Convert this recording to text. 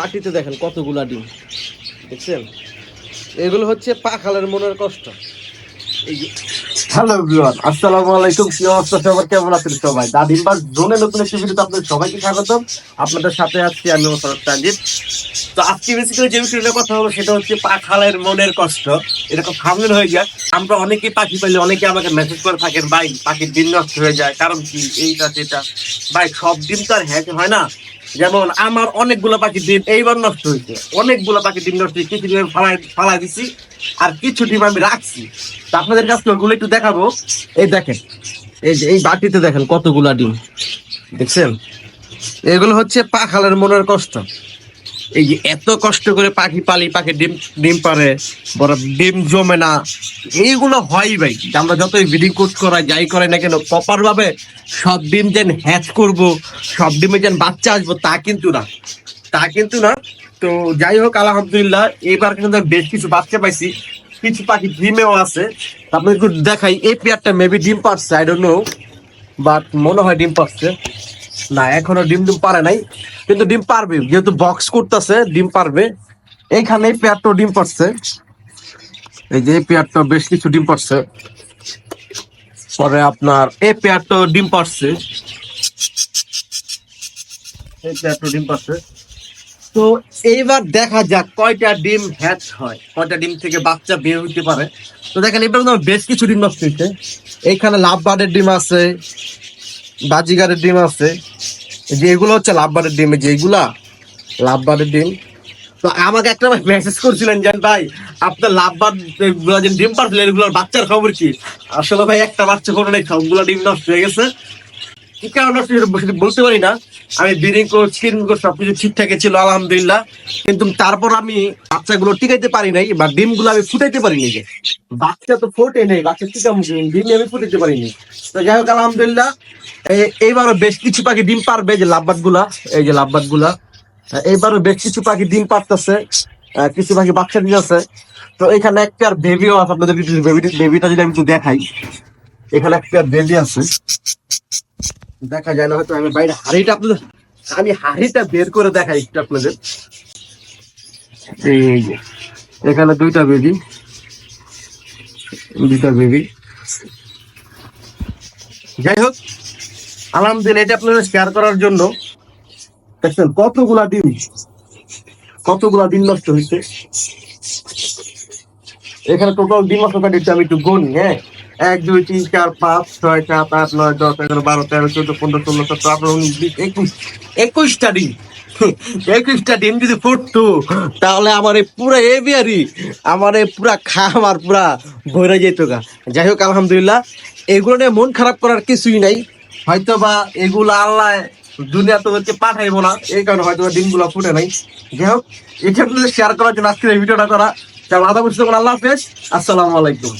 পাটিতে দেখেন কতগুলা ডিম। দেখছেন? এগুলো হচ্ছে পাখালের মনের কষ্ট। এই হ্যালো এভরিওয়ান আসসালামু আলাইকুম কি অবস্থা? সবার কেমন আছেন সবাই? দাদিম বাস জোনে নতুন একটি ভিডিওতে আপনাদের সবাইকে স্বাগতম। আপনাদের সাথে আমি তো আজকে বেসিক্যালি যে বিষয়টা কথা হলো সেটা হচ্ছে মনের কষ্ট। এরকম সামনে হয়ে যায় আমরা অনেকে পাখি পাইলে অনেকে আমাকে মেসেজ করে থাকেন, ভাই, পাখির ডিম নষ্ট হয়ে যায়। কারণ কি? এইটা, সেটা। ভাই, সব তো আর হ্যাক হয় না? যেমন আমার অনেকগুলো পাখির ডিম এইবার নষ্ট হয়েছে। অনেকগুলো পাখির ডিম নষ্ট হয়েছে। কিছু আমি ফালাই ফালাই দিছি। আর কিছু ডিম আমি রাখছি। তো আপনাদের কাছে ওগুলো একটু দেখাবো। এই দেখেন, এই যে এই বাটিতে দেখেন কতগুলা ডিম। দেখছেন? এগুলো হচ্ছে পাখালের মনের কষ্ট। এই যে এত কষ্ট করে পাখি পালি, পাখি ডিম ডিম পারে, বড় ডিম জমে না। এইগুলো হয় ভাই আমরা যতই ব্রিডিং কোর্স করাই, যাই করাই না কেন প্রপার ভাবে সব ডিম যেন হ্যাচ করব, সব ডিমে যেন বাচ্চা আসব, তা কিন্তু না। তা কিন্তু না। তো যাই হোক, আলহামদুলিল্লাহ, এবার কিন্তু বেশ কিছু বাচ্চা পাইছি। কিছু পাখি ডিমেও আছে। আপনাদের একটু দেখাই, এই পেয়ারটা মেবি ডিম পারছে আই ডোন্ট নো বাট মনে হয় ডিম পারছে। না, এখনও ডিম ডিম পারে নাই, কিন্তু ডিম পারবে, যেহেতু বক্স করতেছে, ডিম পারবে। এইখানে এই পেয়ারটা ডিম পারছে। এই যে এই পেয়ারটা বেশ কিছু ডিম পারছে। পরে আপনার এই পেয়ারটা ডিম পারছে। এই পেয়ারটা ডিম পারছে। তো এইবার দেখা যাক কয়টা ডিম হ্যাচ হয়, কয়টা ডিম থেকে বাচ্চা বের হইতে পারে। তো দেখেন এবার আমার বেশ কিছু ডিম নষ্ট হয়েছে এইখানে লাভ বার্ডের ডিম আছে, বাজিগারের ডিম আছে। যে এগুলো হচ্ছে লাভবারের ডিম, এই যে এগুলা লাভবারের ডিম। তো আমাকে একটা মেসেজ করছিলেন জান ভাই, আপনার লাভবার এগুলো যে ডিম পারছিলেন, এগুলোর বাচ্চার খবর কি? আসলে ভাই, একটা বাচ্চা কোনো নেই, সবগুলো ডিম নষ্ট হয়ে গেছে। কি কারণ বলতে পারি না। আমি বিডিং কোর্স স্ক্রিন কোর্স সবকিছু ঠিকঠাকই ছিল, আলহামদুলিল্লাহ। কিন্তু তারপর আমি বাচ্চাগুলো টিকাইতে পারি নাই বা ডিমগুলো আমি ফুটাইতে পারিনি যে। বাচ্চা তো ফোটে নেই, বাচ্চা টিকা ডিম আমি ফুটাইতে পারিনি তো যাই হোক, আলহামদুলিল্লাহ এইবারও বেশ কিছু পাখি ডিম পারবে, যে লাভবাদগুলা এই যে লাভবাদগুলা এইবারও বেশ কিছু পাখি ডিম পারতেছে কিছু পাখি বাচ্চা দিতেছে তো এখানে একটা বেবিও আছে, আপনাদের বেবি বেবিটা যদি আমি একটু দেখাই। এখানে একটা বেবি আছে। দেখা যায় না, হয়তো আমি বাইরে হাড়িটা আপনাদের আমি হাড়িটা বের করে দেখাই একটু আপনাদের। এই যে, এখানে দুইটা বেবি দুইটা বেবি যাই হোক, আলহামদুলিল্লাহ এটা আপনাদের শেয়ার করার জন্য। দেখছেন, কতগুলা দিন কতগুলা দিন নষ্ট হয়েছে। এখানে টোটাল দিন নষ্ট কাটিয়েছে আমি একটু গনি হ্যাঁ। এক, দুই, তিন, চার, পাঁচ, ছয়, সাত, আট, নয়, দশ, এগারো, বারো, তেরো, চোদ্দ, পনেরো, ষোলো, সতেরো, আঠারো, উনিশ, বিশ, একুশ। একুশটা ডিম। একুশটা ডিম যদি ফুটতো, তাহলে আমার এই পুরো এভিয়ারি, আমার এই পুরা খাম আর পুরা ভরে যেত গা। যাই হোক, আলহামদুলিল্লাহ, এগুলো নিয়ে মন খারাপ করার কিছুই নাই। হয়তো বা এগুলো আল্লাহ দুনিয়া তো হচ্ছে পাঠাইবো না, এই কারণে হয়তো ডিমগুলো ফুটে নাই। যাই হোক, এটা শেয়ার করার জন্য আজকের ভিডিওটা করা। তাহলে আদা বলছি আল্লাহ হাফেজ। আসসালামু আলাইকুম।